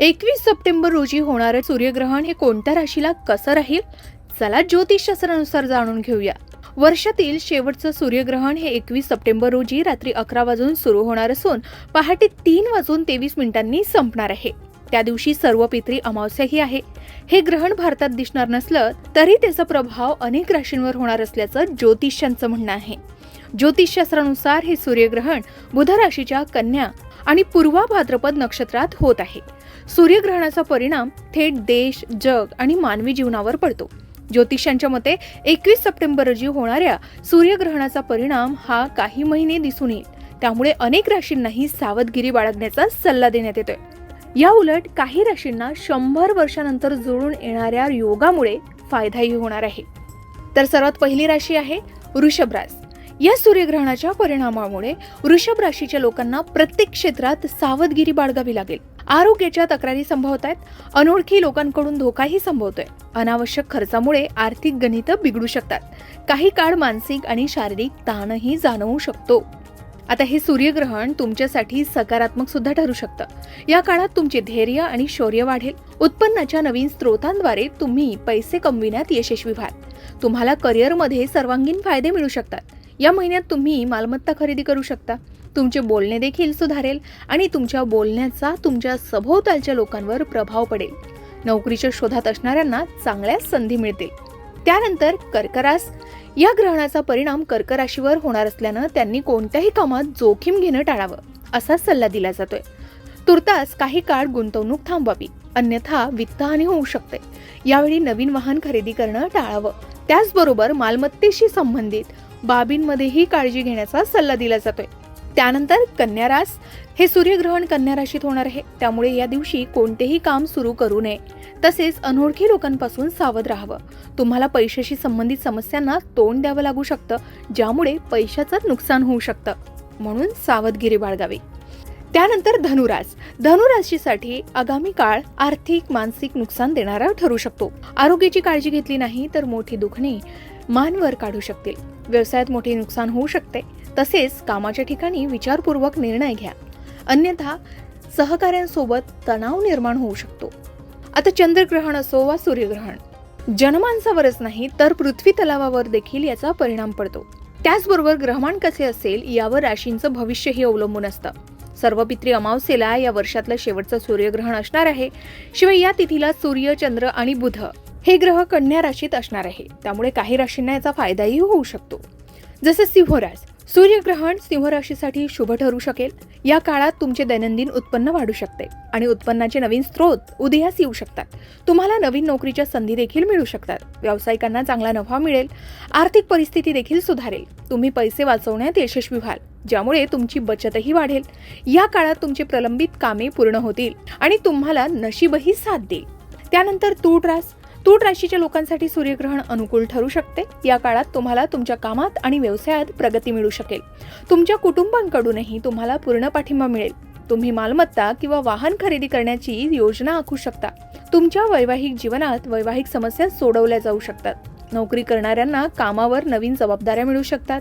एकवीस सप्टेंबर रोजी होणारं सूर्यग्रहण हे कोणत्या राशीला कसं राहील? चला ज्योतिषशास्त्रानुसार जाणून घेऊया. वर्षातील शेवटचं सूर्यग्रहण हे एकवीस सप्टेंबर रोजी रात्री अकरा वाजून सुरू होणार असून पहाटे तीन वाजून तेवीस मिनिटांनी संपणार आहे. त्या दिवशी सर्व पित्री अमावस्याही आहे. हे ग्रहण भारतात दिसणार नसलं तरी त्याचा प्रभाव अनेक राशींवर होणार असल्याचं ज्योतिष्यांचं म्हणणं आहे. ज्योतिषशास्त्रानुसार हे सूर्यग्रहण बुध राशीच्या कन्या आणि पूर्वा भाद्रपद नक्षत्रात होत आहे. सूर्यग्रहणाचा परिणाम थेट देश जग आणि मानवी जीवनावर पडतो. ज्योतिषांच्या मते एकवीस सप्टेंबर रोजी होणाऱ्या सूर्यग्रहणाचा परिणाम हा काही महिने दिसून येईल. त्यामुळे अनेक राशींनाही सावधगिरी बाळगण्याचा सल्ला देण्यात येतोय. या उलट काही राशींना शंभर वर्षानंतर जुळून येणाऱ्या योगामुळे फायदाही होणार आहे. तर सर्वात पहिली राशी आहे वृषभरास या सूर्यग्रहणाच्या परिणामामुळे वृषभ राशीच्या लोकांना प्रत्येक क्षेत्रात सावधगिरी बाळगावी लागेल. आरोग्याच्या तक्रारी संभवत आहेत अनोळखी लोकांकडून धोकाही संभवतोय. अनावश्यक खर्चामुळे आर्थिक गणित बिघडू शकतात. काही काळ मानसिक आणि शारीरिक ताणही जाणवू शकतो. आता हे सूर्यग्रहण तुमच्यासाठी सकारात्मक सुद्धा ठरू शकतं. या काळात तुमचे धैर्य आणि शौर्य वाढेल. उत्पन्नाच्या नवीन स्रोतांद्वारे तुम्ही पैसे कमविण्यात यशस्वी व्हाल. तुम्हाला करिअरमध्ये सर्वांगीण फायदे मिळू शकतात. या महिन्यात तुम्ही मालमत्ता खरेदी करू शकता. तुमचे बोलणे देखील सुधारेल आणि तुमच्या बोलण्याचा तुमच्या सभोवतालच्या लोकांवर प्रभाव पडेल. नोकरीच्या शोधात असणाऱ्यांना चांगल्या संधी मिळतील. त्यानंतर कर्करास. या ग्रहणाचा परिणाम कर्कराशीवर होणार असल्यानं त्यांनी कोणत्याही कामात जोखीम घेणं टाळावं असा सल्ला दिला जातोय. तुर्तास काही काळ गुंतवणूक थांबवावी अन्यथा वित्तहानी होऊ शकते. यावेळी नवीन वाहन खरेदी करणं टाळावं. त्याचबरोबर मालमत्तेशी संबंधित बाबींमध्येही काळजी घेण्याचा सल्ला दिला जातोय. त्यानंतर कन्यारास हे सूर्यग्रहण कन्या राशीत होणार आहे. त्यामुळे या दिवशी कोणतेही काम सुरू करू नये. तसेच अनोळखी लोकांपासून सावध राहावं. तुम्हाला पैशाशी संबंधित समस्यांना तोंड द्यावं लागू शकतं ज्यामुळे पैशाचं नुकसान होऊ शकतं. म्हणून सावधगिरी बाळगावी. त्यानंतर धनुरास. धनुराशीसाठी आगामी काळ आर्थिक मानसिक नुकसान देणारा ठरू शकतो. आरोग्याची काळजी घेतली नाही तर मोठी दुखणी. मान वर काढू शकतील. व्यवसायात मोठे नुकसान होऊ शकते. तसेच कामाच्या ठिकाणी विचारपूर्वक निर्णय घ्या. अन्यथा सहकाऱ्यांसोबत तणाव निर्माण होऊ शकतो. आता चंद्रग्रहण असो वा सूर्यग्रहण जनमानसावरच नाही तर पृथ्वी तलावावर देखील याचा परिणाम पडतो. त्याचबरोबर ग्रहमान कसे असेल यावर राशींचं भविष्यही अवलंबून असतं. सर्व पित्री अमावस्येला या वर्षातलं शेवटचं सूर्यग्रहण असणार आहे. शिवाय या तिथीला सूर्य चंद्र आणि बुध हे ग्रह कन्या राशीत असणार आहे. त्यामुळे काही राशींना याचा फायदाही होऊ शकतो. जसं सिंहराज सूर्यग्रहण सिंह राशीसाठी शुभ ठरू शकेल. या काळात तुमचे दैनंदिन उत्पन्न वाढू शकते आणि उत्पन्नाचे नवीन स्रोत उदयास येऊ शकतात. तुम्हाला नवीन नोकरीच्या संधी देखील मिळू शकतात. व्यावसायिकांना चांगला नफा मिळेल. आर्थिक परिस्थिती देखील सुधारेल. तुम्ही पैसे वाचवण्यात यशस्वी व्हाल ज्यामुळे तुमची बचतही वाढेल. या काळात तुमची प्रलंबित कामे पूर्ण होतील आणि तुम्हाला नशीबही साथ देईल. त्यानंतर तूट रास तूट राशीच्या लोकांसाठी सूर्यग्रहण अनुकूल ठरू शकते. या काळात तुम्हाला तुमच्या कामात आणि व्यवसायात प्रगती मिळू शकेल. तुमच्या कुटुंबांकडूनही तुम्हाला पूर्ण पाठिंबा मिळेल. तुम्ही मालमत्ता किंवा वाहन खरेदी करण्याची योजना आखू शकता. तुमच्या वैवाहिक जीवनात वैवाहिक समस्या सोडवल्या जाऊ शकतात. नोकरी करणाऱ्यांना कामावर नवीन जबाबदाऱ्या मिळू शकतात.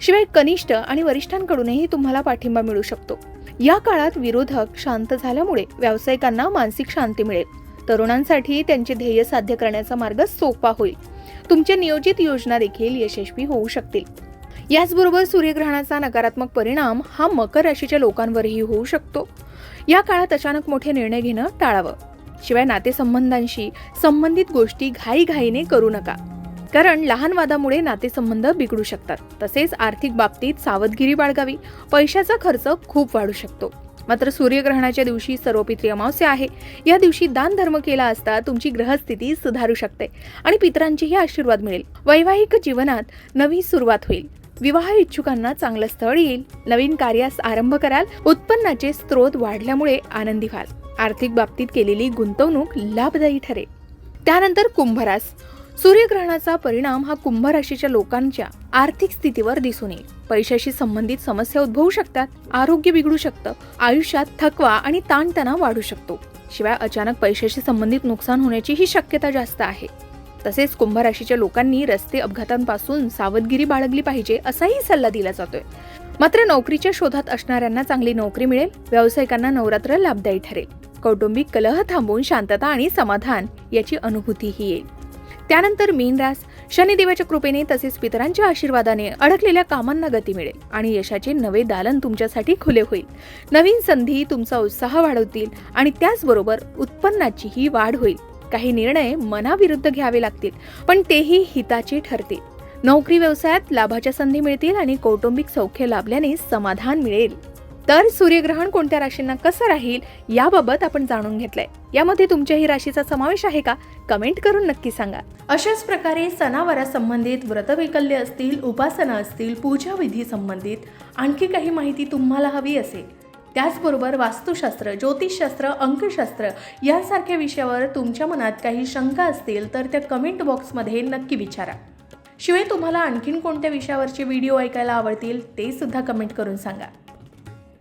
शिवाय कनिष्ठ आणि वरिष्ठांकडूनही तुम्हाला पाठिंबा मिळू शकतो. या काळात विरोधक शांत झाल्यामुळे व्यावसायिकांना मानसिक शांती मिळेल. तरुणांसाठी त्यांचे ध्येय साध्य करण्याचा मार्ग सोपा होईल. तुमच्या नियोजित योजना देखील यशस्वी होऊ शकतील. याचबरोबर सूर्यग्रहणाचा नकारात्मक परिणाम हा मकर राशीच्या लोकांवरही होऊ शकतो. या काळात अचानक मोठे निर्णय घेणं टाळावं. शिवाय नातेसंबंधांशी संबंधित गोष्टी घाईघाईने करू नका. कारण लहान वादामुळे नातेसंबंध बिघडू शकतात. तसेच आर्थिक बाबतीत सावधगिरी बाळगावी. पैशाचा खर्च खूप वाढू शकतो. मात्र सूर्यग्रहणाच्या दिवशी सर्वपित्री अमावस्या आहे. या दिवशी दान धर्म केला असता तुमची ग्रहस्थिती सुधारू शकते आणि पितरांचीही आशीर्वाद मिळेल. वैवाहिक जीवनात नवी सुरुवात होईल. विवाह इच्छुकांना चांगलं स्थळ येईल. नवीन कार्यास आरंभ कराल. उत्पन्नाचे स्रोत वाढल्यामुळे आनंदी व्हाल. आर्थिक बाबतीत केलेली गुंतवणूक लाभदायी ठरेल. त्यानंतर कुंभरास. सूर्यग्रहणाचा परिणाम हा कुंभ राशीच्या लोकांच्या आर्थिक स्थितीवर दिसून येईल. पैशाशी संबंधित समस्या उद्भवू शकतात. आरोग्य बिघडू शकतं. आयुष्यात थकवा आणि ताणतणाव वाढू शकतो. शिवाय अचानक पैशाशी संबंधित नुकसान होण्याची ही शक्यता जास्त आहे. तसेच कुंभ राशीच्या लोकांनी रस्ते अपघातांपासून सावधगिरी बाळगली पाहिजे असाही सल्ला दिला जातोय. मात्र नोकरीच्या शोधात असणाऱ्यांना चांगली नोकरी मिळेल. व्यावसायिकांना नवरात्र लाभदायी ठरेल. कौटुंबिक कलह थांबून शांतता आणि समाधान याची अनुभूतीही येईल. त्यानंतर मीनरास शनिदेवाच्या कृपेने तसेच पितरांच्या आशीर्वादाने अडकलेल्या कामांना गती मिळेल आणि यशाचे नवे दालन तुमच्यासाठी खुले होईल. नवीन संधी तुमचा उत्साह वाढवतील आणि त्याचबरोबर उत्पन्नाचीही वाढ होईल. काही निर्णय मनाविरुद्ध घ्यावे लागतील पण तेही हिताचे ठरतील. नोकरी व्यवसायात लाभाच्या संधी मिळतील आणि कौटुंबिक सौख्य लाभल्याने समाधान मिळेल. तर सूर्यग्रहण कोणत्या राशींना कसं राहील याबाबत आपण जाणून घेतलंय. यामध्ये तुमच्याही राशीचा समावेश आहे का? कमेंट करून नक्की सांगा. अशाच प्रकारे सणावारासंबंधित व्रतवैकल्य असतील उपासना असतील पूजाविधी संबंधित आणखी काही माहिती तुम्हाला हवी असेल. त्याचबरोबर वास्तुशास्त्र ज्योतिषशास्त्र अंकशास्त्र यासारख्या विषयावर तुमच्या मनात काही शंका असतील तर त्या कमेंट बॉक्समध्ये नक्की विचारा. शिवाय तुम्हाला आणखीन कोणत्या विषयावरचे व्हिडिओ ऐकायला आवडतील ते सुद्धा कमेंट करून सांगा.